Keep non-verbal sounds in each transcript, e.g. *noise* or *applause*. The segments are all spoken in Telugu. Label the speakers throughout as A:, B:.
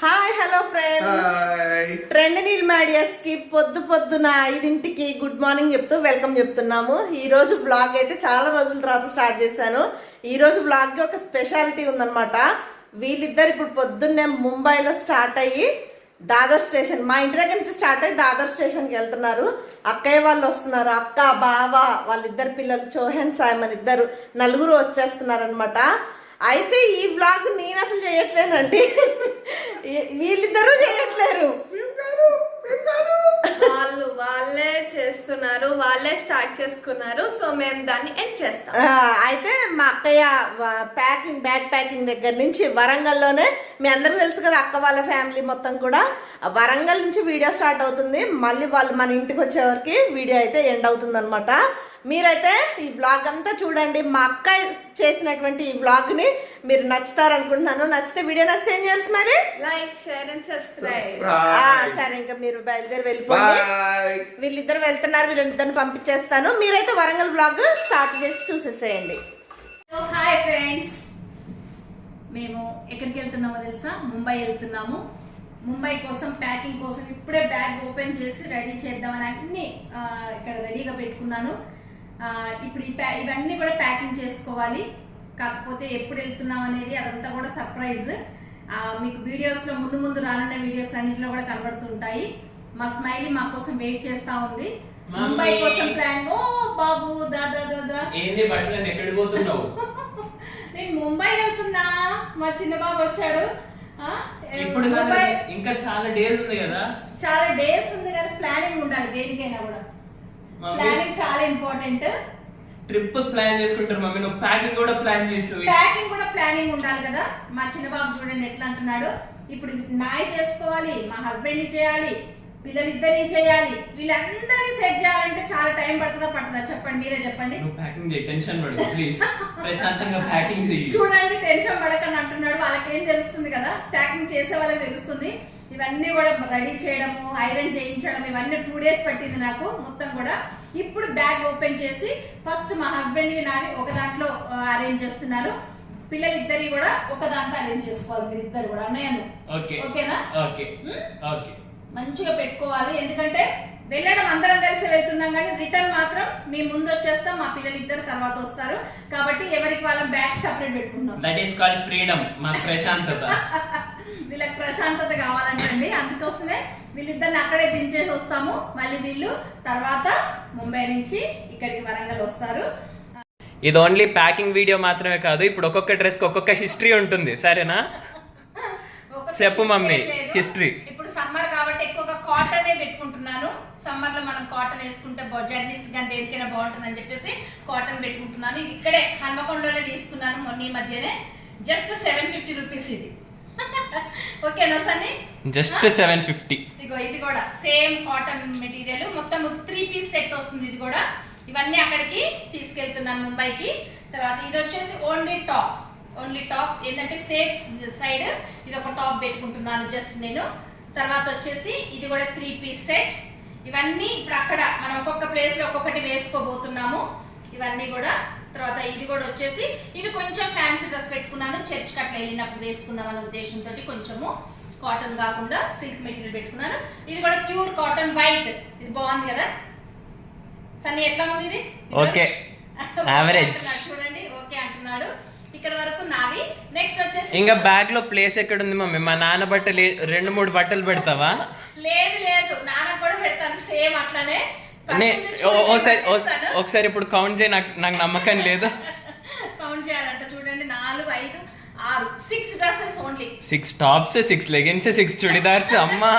A: హాయ్ హలో ఫ్రెండ్స్ ట్రెండ్ నీల్ మాడియస్కి పొద్దు పొద్దున ఐదింటికి గుడ్ మార్నింగ్ చెప్తూ వెల్కమ్ చెప్తున్నాము. ఈ రోజు బ్లాగ్ అయితే చాలా రోజుల తర్వాత స్టార్ట్ చేశాను. ఈ రోజు బ్లాగ్కి ఒక స్పెషాలిటీ ఉందన్నమాట. వీళ్ళిద్దరు ఇప్పుడు పొద్దున్నే ముంబైలో స్టార్ట్ అయ్యి దాదర్ స్టేషన్ మా ఇంటి దగ్గర నుంచి స్టార్ట్ అయ్యి దాదర్ స్టేషన్కి వెళ్తున్నారు. అక్కయ్య వాళ్ళు వస్తున్నారు అక్క బావ వాళ్ళిద్దరు పిల్లలు చోహన్ సాయమన్ ఇద్దరు నలుగురు వచ్చేస్తున్నారు అనమాట అయితే ఈ బ్లాగ్ నేను అసలు చేయట్లేనండి. వీళ్ళిద్దరూ చేయట్లేరు.
B: వాళ్ళు వాళ్ళే చేస్తున్నారు వాళ్ళే స్టార్ట్ చేసుకున్నారు సో మేము దాన్ని ఎండ్ చేస్తాం.
A: ఆ, అయితే మా అక్కయ్య ప్యాకింగ్ బ్యాగ్ ప్యాకింగ్ దగ్గర నుంచి వరంగల్లోనే మీ అందరికీ తెలుసు కదా అక్క వాళ్ళ ఫ్యామిలీ మొత్తం కూడా వరంగల్ నుంచి వీడియో స్టార్ట్ అవుతుంది. మళ్ళీ వాళ్ళు మన ఇంటికి వచ్చేవరకు వీడియో అయితే ఎండ్ అవుతుంది అనమాట మీరైతే ఈ బ్లాగ్ అంతా చూడండి. మా అక్క చేసినటువంటి ఈ బ్లాగ్ని మీరు నచ్చుతారనుకుంటున్నాను. నచ్చితే వీడియో నచ్చితే ఏం చేయాలి మరి?
B: లైక్ షేర్ అండ్ సబ్స్క్రైబ్
A: ఆ, సరే ఇంకా మీరు బయలుదేరి వెళ్ళిపోండి. వీళ్ళిద్దరు వెళ్తున్నారు వీళ్ళిద్దరిని పంపించేస్తాను. మీరైతే వరంగల్ బ్లాగ్ స్టార్ట్ చేసి చూసేసేయండి.
C: సో హాయ్ ఫ్రెండ్స్ మేము ఎక్కడికి వెళ్తున్నామో తెలుసా? ముంబై వెళ్తున్నాము. ముంబై కోసం ప్యాకింగ్ కోసం ఇప్పుడే బ్యాగ్ ఓపెన్ చేసి రెడీ చేద్దామని అన్ని ఆ, ఇక్కడ రెడీగా పెట్టుకున్నాను. ఇప్పుడు ఇవన్నీ కూడా ప్యాకింగ్ చేసుకోవాలి. కాకపోతే ఎప్పుడు వెళ్తున్నాం అనేది అదంతా కూడా సర్ప్రైజ్. మీకు వీడియోస్లో ముందు ముందు రానున్న వీడియోస్ అన్నింటిలో కూడా కనబడుతుంటాయి. మా స్మైలీ మా కోసం వెయిట్ చేస్తా ఉంది. ముంబై కోసం ప్లాన్. ఓ బాబు దాదా దాదా
D: ఏంది బట్టలు ఎక్కడికి పోతున్నావు? *laughs*
C: నేను ముంబై వెళ్తున్నా. మా చిన్న బాబు వచ్చాడు.
D: ఇప్పుడు కాదు, ఇంకా చాలా డేస్ ఉంది కదా.
C: చాలా డేస్ ఉంది కానీ ప్లానింగ్ ఉండాలి దేనికైనా కూడా. ప్లానింగ్ చాలా ఇంపార్టెంట్
D: ట్రిప్ ప్లాన్ చేసుకుంటారు మమ్మీ. నువ్వు ప్యాకింగ్ కూడా ప్లాన్ చేసినవి.
C: ప్యాకింగ్ కూడా ప్లానింగ్ ఉండాలి కదా. మా చిన్న బాబు చూడండి ఎట్లా అంటున్నాడు. ఇప్పుడు నాయ చేసుకోవాలి మా హస్బెండ్ చేయాలి పిల్లలిద్దరి చేయాలి. వీళ్ళందరినీ సెట్ చేయాలంటే చాలా టైం పడుతుందా పడుతుందా చెప్పండి మీరే చెప్పండి.
D: నువ్వు ప్యాకింగ్ చేయి. టెన్షన్ పడకు ప్లీజ్ ప్రశాంతంగా ప్యాకింగ్ చెయ్యి
C: చూడండి టెన్షన్ పడకని అంటున్నాడు. వాళ్ళకేం తెలుస్తుంది కదా? ప్యాకింగ్ చేసే వాళ్ళకి తెలుస్తుంది. ఇవన్నీ కూడా రెడీ చేయడము ఐరన్ చేయించడం ఇవన్నీ టూ డేస్ పట్టింది నాకు. మొత్తం కూడా ఇప్పుడు బ్యాగ్ ఓపెన్ చేసి ఫస్ట్ మా హస్బెండ్ నావి ఒక దాంట్లో అరేంజ్ చేస్తున్నారు. పిల్లలిద్దరి కూడా ఒక దాంట్లో అరేంజ్ చేసుకోవాలి మీరు ఇద్దరు కూడా
D: ఓకే.
C: ఓకేనా? మంచిగా పెట్టుకోవాలి. ఎందుకంటే వెళ్ళడం అందరం కలిసి వెళ్తున్నాం కానీ రిటర్న్ మాత్రం మీ ముందు వచ్చేస్తాం మా పిల్లలు ఇద్దరు తర్వాత వస్తారు. కాబట్టి ఎవరికి వాళ్ళ బ్యాగ్ సపరేట్ పెట్టుకుంటాం
D: దట్ ఈస్ కాల్డ్ ఫ్రీడమ్ మా ప్రశాంతత. *laughs*
C: వీళ్ళకి ప్రశాంతత కావాలంటండి. అందుకోసమే వీళ్ళిద్దరిని అక్కడే దించేసి వస్తాము. మళ్ళీ వీళ్ళు తర్వాత ముంబై నుంచి ఇక్కడికి వరంగల్ వస్తారు.
D: ఇది ఓన్లీ ప్యాకింగ్ వీడియో మాత్రమే కాదు ఇప్పుడు ఒక్కొక్క డ్రెస్ ఒక్కొక్క హిస్టరీ ఉంటుంది సరేనా? *laughs* చెప్పు మమ్మీ, history.
C: ఇప్పుడు సమ్మర్ కాబట్టి ఎక్కువగా కాటనే పెట్టుకుంటున్నాను. సమ్మర్లో మనం కాటన్ వేసుకుంటే జర్నీస్ కానీ దేనికైనా బాగుంటుందని చెప్పేసి కాటన్ పెట్టుకుంటున్నాను. ఇది ఇక్కడే హన్మకొండలోనే తీసుకున్నాను మొన్న ఈ మధ్యనే. జస్ట్ సెవెన్ ఫిఫ్టీ రూపీస్ ఇది. *laughs* ఓకేనా సన్నీ?
D: జస్ట్ సెవెన్ ఫిఫ్టీ
C: ఇదిగో ఇది కూడా సేమ్ కాటన్ మెటీరియల్ మొత్తం త్రీ పీస్ సెట్ వస్తుంది ఇది కూడా. ఇవన్నీ అక్కడికి తీసుకెళ్తున్నాను ముంబైకి. తర్వాత ఇది వచ్చేసి ఓన్లీ టాప్ ఓన్లీ టాప్ ఏంటంటే సేఫ్ సైడ్ ఇది ఒక టాప్ పెట్టుకుంటున్నాను జస్ట్ నేను. తర్వాత వచ్చేసి ఇది కూడా త్రీ పీస్ సెట్ ఇవన్నీ ఇప్పుడు అక్కడ మనం ఒక్కొక్క ప్లేస్లో ఒక్కొక్కటి వేసుకోబోతున్నాము. ఇవన్నీ కూడా తర్వాత ఇది కూడా వచ్చేసి ఇది కొంచెం ఫ్యాన్సీ డ్రెస్ పెట్టుకున్నాను చర్చ్ అట్లా వెళ్ళినప్పుడు వేసుకుందాం అనే ఉద్దేశంతో కొంచెము కాటన్ కాకుండా సిల్క్ మెటీరియల్ పెట్టుకున్నాను. ఇది కూడా ప్యూర్ కాటన్ వైట్ ఇది బాగుంది కదా? సన్నీ ఎట్లా ఉంది ఇది?
D: ఓకే *laughs*
C: చూడండి. అంటున్నాడు ఇక్కడ వరకు నావి. నెక్స్ట్ వచ్చేసి
D: ఇంకా బ్యాగ్లో ప్లేస్ ఎక్కడ ఉంది మమ్మీ? మా నాన్న బట్టలు రెండు మూడు బట్టలు పెడతావా?
C: లేదు లేదు. నాన్న కూడా పెడతాను. సేమ్ అట్లానే.
D: ఒకసారి ఇప్పుడు కౌంట్ చేయి. నాకు నాకు నమ్మకం లేదు.
C: కౌంట్ చేయాలంట. చూడండి. నాలుగు ఐదు ఆరు. Six dresses only
D: six tops six leggings six chudidars అమ్మా.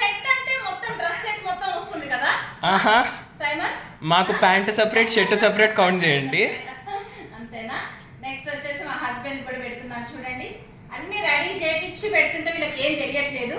C: సెట్ అంటే మొత్తం డ్రెస్ సెట్ మొత్తం వస్తుంది కదా?
D: ఆహా.
C: సైమన్
D: మాకు pant separate shirt separate count చేయండి
C: అంతేనా నెక్స్ట్ వచ్చేసి మా హస్బెండ్ కూడా పెడుతున్నాను చూడండి అన్ని రెడీ చేపించి పెడుతుంటే వీళ్ళకి ఏం తెలియట్లేదు.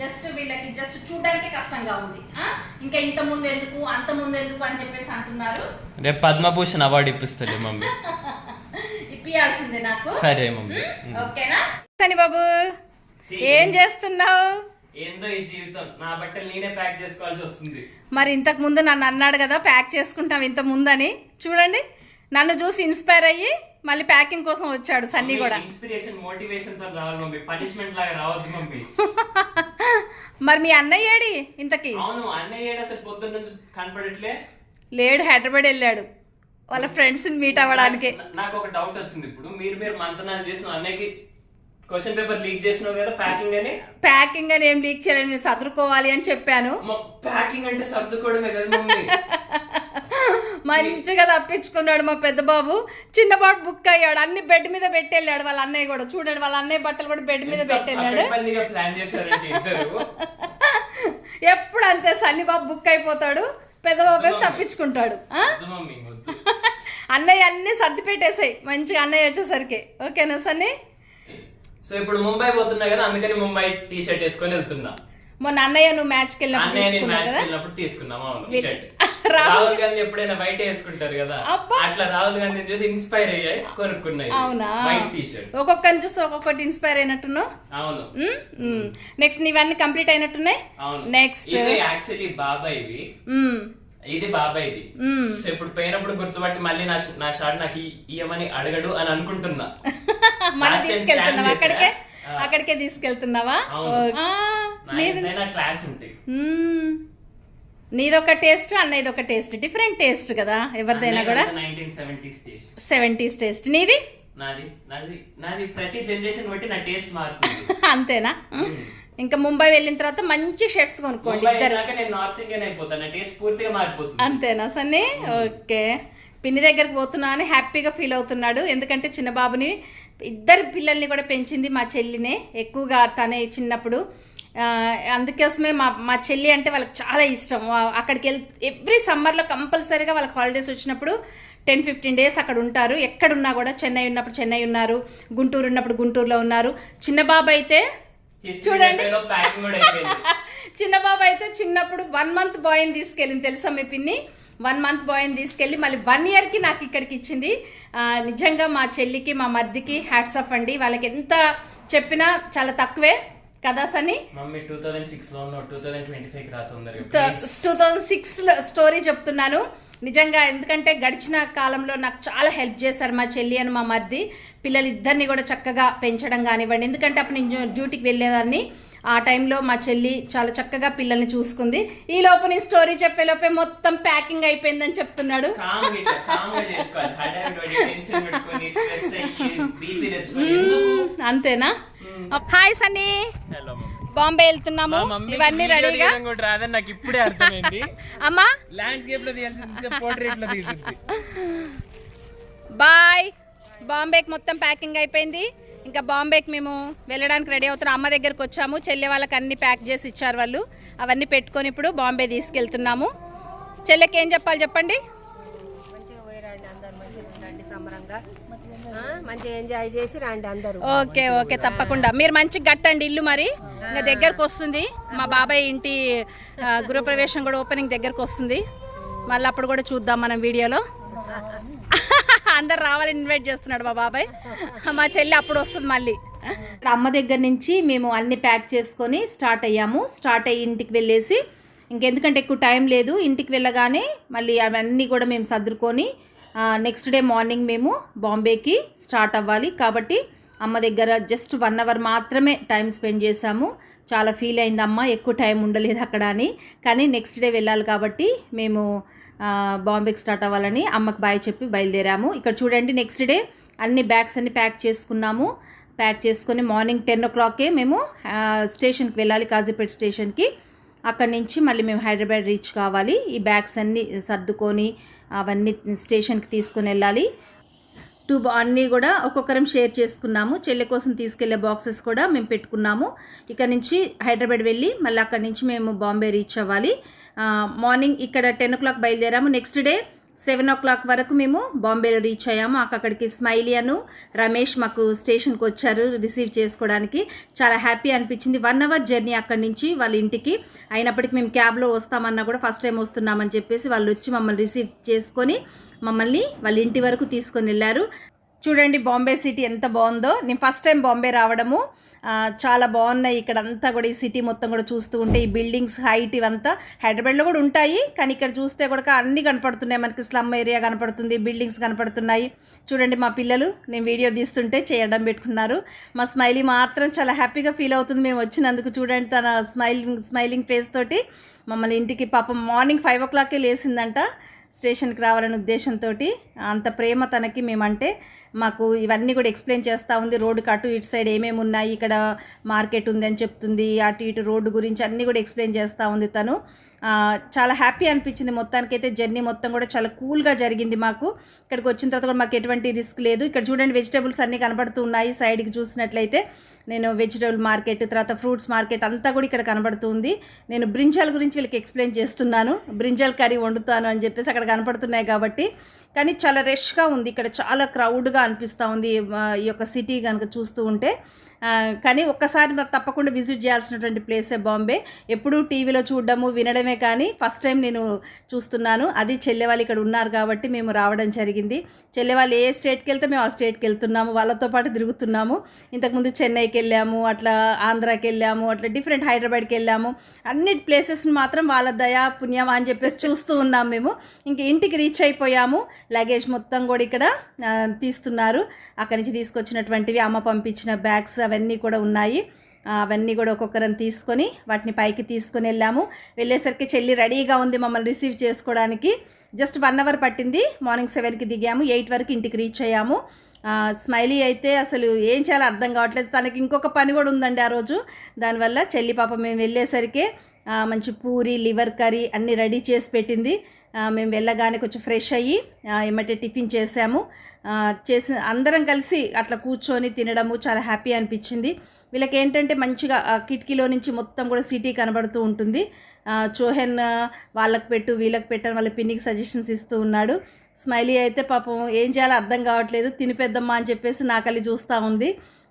C: జస్ట్ వీళ్ళకి జస్ట్ చూడడానికి కష్టంగా ఉంది? ఇంకా ఇంత ముందు ఎందుకు అంత ముందు ఎందుకు అని చెప్పేసి అంటున్నారు.
D: రేపు పద్మభూషణ్ అవార్డు ఇప్పిస్తుంది మమ్మీ. *laughs*
C: ఇప్పియాల్సిందే నాకు.
D: సరే మమ్మీ.
C: ఓకేనా? సని బాబు ఏం చేస్తున్నావు?
D: ఏందో ఈ జీవితం. నా బట్టలు నేనే ప్యాక్ చేసుకోవాల్సి వస్తుంది.
C: మరి ఇంతకు ముందు నన్ను అన్నాడు కదా ప్యాక్ చేసుకుంటాం ఇంత ముందని. చూడండి నన్ను చూసి ఇన్స్పైర్ అయ్యి మళ్ళీ ప్యాకింగ్ కోసం వచ్చాడు సన్నీ కూడా.
D: ఇన్స్పిరేషన్ మోటివేషన్తో రావాలి మమ్మీ. పనిష్మెంట్ లాగా రావద్దు మమ్మీ. *laughs*
C: మరి మీ అన్నయ్య ఏడి ఇంతకి?
D: అవును అన్నయ్య ఏడు అసలు పొద్దున్న నుంచి కనపడట్లే.
C: లేడు హైదరాబాద్ వెళ్ళాడు. వాళ్ళ ఫ్రెండ్స్ని మీట్ అవ్వడానికి.
D: నాకు ఒక డౌట్ వచ్చింది ఇప్పుడు. మీరు మీరు మంతనాలు చేసిన అన్నయ్యకి క్వశ్చన్ పేపర్ లీక్ చేసినావు కదా ప్యాకింగ్ అని?
C: ప్యాకింగ్ అని ఏం లీక్ చేయాలని నేను సదురుకోవాలి అని చెప్పాను.
D: ప్యాకింగ్ అంటే సర్దుకోవడమే కదా మమ్మీ. *laughs*
C: మంచిగా తప్పించుకున్నాడు మా పెద్ద బాబు. చిన్న బాబు బుక్ అయ్యాడు. అన్ని బెడ్ మీద పెట్టెళ్ళాడు వాళ్ళ అన్నయ్య కూడా. చూడండి వాళ్ళ అన్నయ్య బట్టలు కూడా బెడ్ మీద పెట్టెళ్ళాడు. *laughs* ఎప్పుడు అంతే సన్ని బాబు బుక్ అయిపోతాడు పెద్ద బాబు తప్పించుకుంటాడు. *laughs* అన్నయ్య అన్ని సర్ది పెట్టేసాయి. మంచిగా అన్నయ్య వచ్చేసరికి. ఓకేనా సన్ని?
D: సో ఇప్పుడు ముంబై పోతున్నా కదా అందుకని ముంబై టీ షర్ట్ వేసుకొని వెళ్తున్నా.
C: మొన్న అన్నయ్య నువ్వు వెళ్ళినప్పుడు
D: మ్యాచ్
C: కదా?
D: వెళ్ళినప్పుడు తీసుకున్నాం అవును. *laughs*
C: రాహుల్-
D: గాంధీ ఎప్పుడైనా వైట్ వేసుకుంటారు కదా. అట్లా రాహుల్ గాంధీ చూసి ఇన్స్పైర్ అయ్యాయి కొనుక్కున్నాయి.
C: అవునా?
D: వైట్ టీ షర్ట్
C: ఒక్కొక్కరిని చూసి ఒక్కొక్కటి ఇన్స్పైర్ అయినట్టున్నావు?
D: అవును.
C: నెక్స్ట్ నీవన్నీ కంప్లీట్ అయినట్టున్నాయి?
D: అవును.
C: నెక్స్ట్
D: యాక్చువల్లీ బాబాయ్ ఇవి. ఇది బాబాయ్ ఇది. సో ఇప్పుడు పోయినప్పుడు గుర్తుపట్టి మళ్ళీ నా నా షార్ట్ నాకు ఇయ్యమని అడగడు అని అనుకుంటున్నా. *laughs*
C: తీసుకెళ్తున్నావా అక్కడికే. అక్కడికే తీసుకెళ్తున్నావా?
D: క్లాస్ ఉంటాయి.
C: నీదొక టేస్ట్ అన్నయ్యది ఒక టేస్ట్ డిఫరెంట్ టేస్ట్ కదా ఎవరిదైనా కూడా.
D: సెవెంటీస్ టేస్ట్
C: నీది?
D: నాది నాది నాది ప్రతి జనరేషన్ బట్టి నా టేస్ట్ మారుతుంది. *laughs*
C: అంతేనా? ఇంకా ముంబై వెళ్ళిన తర్వాత మంచి షర్ట్స్ కొనుక్కోండి ఇద్దరు.
D: వెళ్ళాక నేను నార్త్ ఇండియన్ అయిపోతాను నా టేస్ట్ పూర్తిగా మారిపోతుంది.
C: అంతేనా సన్నీ? ఓకే. పిన్ని దగ్గరికి పోతున్నా అని హ్యాపీగా ఫీల్ అవుతున్నాడు. ఎందుకంటే చిన్న బాబుని ఇద్దరు పిల్లల్ని కూడా పెంచింది మా చెల్లినే. ఎక్కువగా తనే చిన్నప్పుడు. అందుకోసమే మా మా చెల్లి అంటే వాళ్ళకి చాలా ఇష్టం. అక్కడికి వెళ్ ఎవ్రీ సమ్మర్లో కంపల్సరీగా వాళ్ళకి హాలిడేస్ వచ్చినప్పుడు టెన్ ఫిఫ్టీన్ డేస్ అక్కడ ఉంటారు. ఎక్కడున్నా కూడా చెన్నై ఉన్నప్పుడు చెన్నై ఉన్నారు. గుంటూరు ఉన్నప్పుడు గుంటూరులో ఉన్నారు. చిన్న బాబు అయితే
D: చూడండి. *laughs*
C: చిన్న బాబు అయితే చిన్నప్పుడు వన్ మంత్ బాయ్ని తీసుకెళ్ళింది తెలుసా మీ పిన్ని? వన్ మంత్ బాయ్ని తీసుకెళ్ళి మళ్ళీ వన్ ఇయర్కి నాకు ఇక్కడికి ఇచ్చింది. నిజంగా మా చెల్లికి మా మర్దికి హ్యాట్స్ ఆఫ్ అండి. వాళ్ళకి ఎంత చెప్పినా చాలా తక్కువే. కదా సని
D: మమ్మీ టూ థౌసండ్ సిక్స్లో ఉన్నావు టూ థౌసండ్ ట్వంటీ ఫైవ్ రా తొందరగా
C: టూ థౌజండ్ సిక్స్ స్టోరీ చెప్తున్నాను. నిజంగా ఎందుకంటే గడిచిన కాలంలో నాకు చాలా హెల్ప్ చేశారు మా చెల్లి అని మా మర్ది. పిల్లలు ఇద్దరిని కూడా చక్కగా పెంచడం కానివ్వండి. ఎందుకంటే అప్పుడు నేను డ్యూటీకి వెళ్ళేదాన్ని. ఆ టైంలో మా చెల్లి చాలా చక్కగా పిల్లల్ని చూసుకుంది. ఈ లోపు నీ స్టోరీ చెప్పే లోపే మొత్తం ప్యాకింగ్ అయిపోయిందని చెప్తున్నాడు. అంతేనా? Hi Sunny.
D: Hello mummy
C: Bombay వెళ్తున్నాము. ఇవన్నీ రెడీగా
D: నాకు ఇప్పుడే అర్థమైంది. *laughs*
C: అమ్మా.
D: ల్యాండ్స్కేప్లో పోర్ట్రేట్లో
C: బాయ్. బాంబేకి మొత్తం ప్యాకింగ్ అయిపోయింది. ఇంకా బాంబేకి మేము వెళ్ళడానికి రెడీ అవుతున్నాం అమ్మ దగ్గరకు వచ్చాము. చెల్లె వాళ్ళకి అన్ని ప్యాక్ చేసి ఇచ్చారు వాళ్ళు. అవన్నీ పెట్టుకొని ఇప్పుడు బాంబే తీసుకెళ్తున్నాము. చెల్లెకి ఏం చెప్పాలి చెప్పండి?
E: మంచిగా ఎంజాయ్ చేసి రండి అందరూ.
C: ఓకే ఓకే తప్పకుండా. మీరు మంచిగా కట్టండి ఇల్లు మరి. ఇంకా దగ్గరకు వస్తుంది. మా బాబాయ్ ఇంటి గృహప్రవేశం కూడా ఓపెనింగ్ దగ్గరకు వస్తుంది. మళ్ళీ అప్పుడు కూడా చూద్దాం మనం వీడియోలో. అందరు రావాలని ఇన్వైట్ చేస్తున్నాడు మా బాబాయ్. మా చెల్లి అప్పుడు వస్తుంది మళ్ళీ. అమ్మ దగ్గర నుంచి మేము అన్ని ప్యాక్ చేసుకొని స్టార్ట్ అయ్యాము. స్టార్ట్ అయ్యి ఇంటికి వెళ్ళేసి ఇంకెందుకంటే ఎక్కువ టైం లేదు. ఇంటికి వెళ్ళగానే మళ్ళీ అవన్నీ కూడా మేము సర్దుకొని నెక్స్ట్ డే మార్నింగ్ మేము బాంబేకి స్టార్ట్ అవ్వాలి. కాబట్టి అమ్మ దగ్గర జస్ట్ వన్ అవర్ మాత్రమే టైం స్పెండ్ చేశాము. చాలా ఫీల్ అయింది అమ్మ ఎక్కువ టైం ఉండలేదు అక్కడ అని. కానీ నెక్స్ట్ డే వెళ్ళాలి కాబట్టి మేము బాంబేకి స్టార్ట్ అవ్వాలని అమ్మకి బాయ్ చెప్పి బయలుదేరాము. ఇక్కడ చూడండి నెక్స్ట్ డే అన్ని బ్యాగ్స్ అన్ని ప్యాక్ చేసుకున్నాము. ప్యాక్ చేసుకొని మార్నింగ్ టెన్ ఓ క్లాకే మేము స్టేషన్కి వెళ్ళాలి కాజీపేట స్టేషన్కి అక్కడి నుంచి మళ్ళీ మేము హైదరాబాద్ రీచ్ కావాలి. ఈ బ్యాగ్స్ అన్నీ సర్దుకొని అవన్నీ స్టేషన్కి తీసుకొని వెళ్ళాలి. టూ బా- అన్నీ కూడా ఒక్కొక్కరం షేర్ చేసుకున్నాము. చెల్లె కోసం తీసుకెళ్ళే బాక్సెస్ కూడా మేము పెట్టుకున్నాము. ఇక్కడ నుంచి హైదరాబాద్ వెళ్ళి మళ్ళీ అక్కడి నుంచి మేము బాంబే రీచ్ అవ్వాలి. మార్నింగ్ ఇక్కడ టెన్ ఓ క్లాక్ బయలుదేరాము. Next day seven o'clock వరకు మేము బాంబేలో రీచ్ అయ్యాము. అక్కడికి స్మైలీ అను రమేష్ మాకు స్టేషన్కి వచ్చారు రిసీవ్ చేసుకోవడానికి. చాలా హ్యాపీ అనిపించింది. వన్ అవర్ జర్నీ అక్కడి నుంచి వాళ్ళ ఇంటికి. అయినప్పటికీ మేము క్యాబ్లో వస్తామన్నా కూడా ఫస్ట్ టైం వస్తున్నామని చెప్పేసి వాళ్ళు వచ్చి మమ్మల్ని రిసీవ్ చేసుకొని మమ్మల్ని వాళ్ళ ఇంటి వరకు తీసుకొని వెళ్ళారు. చూడండి బాంబే సిటీ ఎంత బాగుందో. నేను ఫస్ట్ టైం బాంబే రావడము. చాలా బాగున్నాయి ఇక్కడ అంతా కూడా ఈ సిటీ మొత్తం కూడా చూస్తూ ఉంటే. ఈ బిల్డింగ్స్ హైట్ ఇవంతా హైదరాబాద్లో కూడా ఉంటాయి. కానీ ఇక్కడ చూస్తే కూడా అన్నీ కనపడుతున్నాయి. మనకి స్లమ్ ఏరియా కనపడుతుంది బిల్డింగ్స్ కనపడుతున్నాయి. చూడండి మా పిల్లలు నేను వీడియో తీస్తుంటే చేయడం పెట్టుకున్నారు. మా స్మైలీ మాత్రం చాలా హ్యాపీగా ఫీల్ అవుతుంది మేము వచ్చినందుకు. చూడండి తన స్మైలింగ్ స్మైలింగ్ ఫేస్ తోటి. మమ్మల్ని ఇంటికి పాపం మార్నింగ్ ఫైవ్ ఓ క్లాకే లేసిందంట స్టేషన్కి రావాలనే ఉద్దేశంతో అంత ప్రేమ తనకి మేమంటే మాకు ఇవన్నీ కూడా ఎక్స్ప్లెయిన్ చేస్తూ ఉంది. రోడ్డుకి అటు ఇటు సైడ్ ఏమేమి ఉన్నాయి ఇక్కడ మార్కెట్ ఉంది అని చెప్తుంది. అటు ఇటు రోడ్డు గురించి అన్నీ కూడా ఎక్స్ప్లెయిన్ చేస్తూ ఉంది తను. చాలా హ్యాపీ అనిపించింది. మొత్తానికైతే జర్నీ మొత్తం కూడా చాలా కూల్గా జరిగింది మాకు. ఇక్కడికి వచ్చిన తర్వాత కూడా మాకు ఎటువంటి రిస్క్ లేదు. ఇక్కడ చూడండి వెజిటేబుల్స్ అన్నీ కనబడుతూ ఉన్నాయి సైడ్కి చూసినట్లయితే. నేను వెజిటబుల్ మార్కెట్ తర్వాత ఫ్రూట్స్ మార్కెట్ అంతా కూడా ఇక్కడ కనబడుతుంది. నేను బ్రింజాల్ గురించి వీళ్ళకి ఎక్స్ప్లెయిన్ చేస్తున్నాను. బ్రింజాల్ కర్రీ వండుతాను అని చెప్పేసి అక్కడ కనపడుతున్నాయి కాబట్టి. కానీ చాలా రష్గా ఉంది. ఇక్కడ చాలా క్రౌడ్గా అనిపిస్తూ ఉంది ఈ యొక్క సిటీ కనుక చూస్తూ ఉంటే. కానీ ఒక్కసారి మాకు తప్పకుండా విజిట్ చేయాల్సినటువంటి ప్లేసే బాంబే ఎప్పుడూ టీవీలో చూడడము వినడమే కానీ ఫస్ట్ టైం నేను చూస్తున్నాను. అది చెల్లె వాళ్ళు ఇక్కడ ఉన్నారు కాబట్టి మేము రావడం జరిగింది. చెల్లె వాళ్ళు ఏ స్టేట్కి వెళ్తే మేము ఆ స్టేట్కి వెళ్తున్నాము వాళ్ళతో పాటు తిరుగుతున్నాము. ఇంతకుముందు చెన్నైకి వెళ్ళాము అట్లా ఆంధ్రాకి వెళ్ళాము అట్లా డిఫరెంట్ హైదరాబాద్కి వెళ్ళాము. అన్ని ప్లేసెస్ని మాత్రం వాళ్ళ దయా పుణ్యం అని చెప్పేసి చూస్తూ ఉన్నాం మేము. ఇంక ఇంటికి రీచ్ అయిపోయాము. లగేజ్ మొత్తం కూడా ఇక్కడ తీస్తున్నారు. అక్కడి నుంచి తీసుకొచ్చినటువంటివి అమ్మ పంపించిన బ్యాగ్స్ అవన్నీ కూడా ఉన్నాయి. అవన్నీ కూడా ఒక్కొక్కరిని తీసుకొని వాటిని పైకి తీసుకొని వెళ్ళాము. వెళ్ళేసరికి చెల్లి రెడీగా ఉంది మమ్మల్ని రిసీవ్ చేసుకోవడానికి. జస్ట్ వన్ అవర్ పట్టింది. మార్నింగ్ సెవెన్కి దిగాము ఎయిట్ వరకు ఇంటికి రీచ్ అయ్యాము. స్మైలీ అయితే అసలు ఏం చేయాలో అర్థం కావట్లేదు. తనకి ఇంకొక పని కూడా ఉందండి ఆ రోజు. దానివల్ల చెల్లి పాప మేము వెళ్ళేసరికి మంచి పూరి లివర్ కర్రీ అన్నీ రెడీ చేసి పెట్టింది. మేము వెళ్ళగానే కొంచెం ఫ్రెష్ అయ్యి ఏమంటే టిఫిన్ చేసాము. చేసి అందరం కలిసి అట్లా కూర్చొని తినడము చాలా హ్యాపీ అనిపించింది. వీళ్ళకి ఏంటంటే మంచిగా కిటికీలో నుంచి మొత్తం కూడా సిటీ కనబడుతూ ఉంటుంది. చోహెన్ వాళ్ళకి పెట్టు వీళ్ళకి పెట్టని వాళ్ళ పిన్నికి సజెషన్స్ ఇస్తూ ఉన్నాడు. స్మైలీ అయితే పాపం ఏం చేయాలో అర్థం కావట్లేదు. తినిపెద్దమ్మా అని చెప్పేసి నాకల్లి చూస్తూ ఉంది.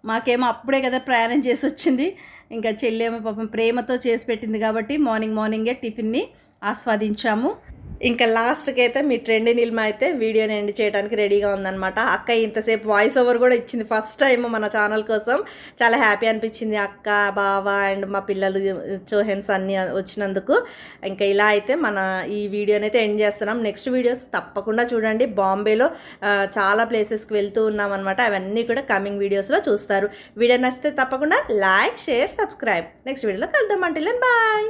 C: మాకేమో అప్పుడే కదా ప్రయాణం చేసి వచ్చింది. ఇంకా చెల్లేమో పాపం ప్రేమతో చేసి పెట్టింది కాబట్టి మార్నింగ్ మార్నింగే టిఫిన్ని ఆస్వాదించాము. ఇంకా లాస్ట్కి అయితే మీ ట్రెండ్ నిల్మ అయితే వీడియోని ఎండ్ చేయడానికి రెడీగా ఉందన్నమాట. అక్క ఇంతసేపు వాయిస్ ఓవర్ కూడా ఇచ్చింది ఫస్ట్ టైం మన ఛానల్ కోసం. చాలా హ్యాపీ అనిపించింది అక్క బావ అండ్ మా పిల్లలు చోహెన్స్ అన్నీ వచ్చినందుకు. ఇంకా ఇలా అయితే మన ఈ వీడియోని అయితే ఎండ్ చేస్తున్నాం. నెక్స్ట్ వీడియోస్ తప్పకుండా చూడండి. బాంబేలో చాలా ప్లేసెస్కి వెళ్తూ ఉన్నాం అనమాట అవన్నీ కూడా కమింగ్ వీడియోస్లో చూస్తారు. వీడియో నచ్చితే తప్పకుండా లైక్ షేర్ సబ్స్క్రైబ్ నెక్స్ట్ వీడియోలో కలుద్దాం. అంటే బాయ్